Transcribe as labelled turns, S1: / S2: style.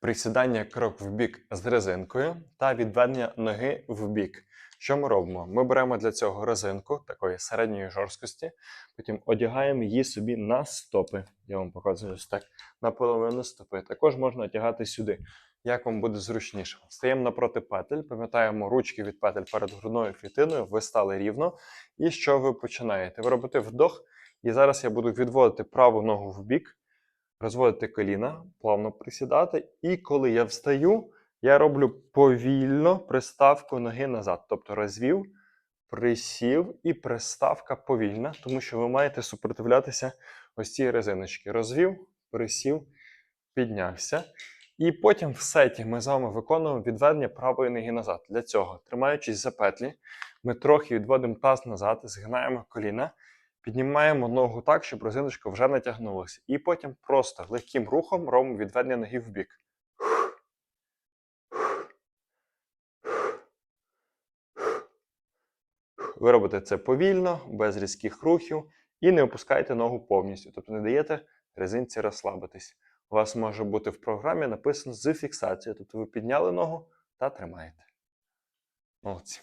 S1: присідання крок в бік з резинкою та відведення ноги в бік. Що ми робимо? Ми беремо для цього резинку такої середньої жорсткості, потім одягаємо її собі на стопи. Я вам показую ось так на половину стопи. Також можна одягати сюди, як вам буде зручніше. Стаємо напроти петель, пам'ятаємо ручки від петель перед грудною клітиною, ви стали рівно. І що ви починаєте? Ви робите вдох, і зараз я буду відводити праву ногу в бік, розводити коліна, плавно присідати. І коли я встаю, я роблю повільно приставку ноги назад. Тобто розвів, присів і приставка повільна, тому що ви маєте супротивлятися ось цій резиночки. Розвів, присів, піднявся. І потім в сеті ми з вами виконуємо відведення правої ноги назад. Для цього, тримаючись за петлі, ми трохи відводимо таз назад, згинаємо коліна, піднімаємо ногу так, щоб резиночка вже натягнулася. І потім просто легким рухом робимо відведення ноги в бік. Ви робите це повільно, без різких рухів, і не опускайте ногу повністю, тобто не даєте резинці розслабитись. У вас може бути в програмі написано з фіксацією, тобто ви підняли ногу та тримаєте. Молодці.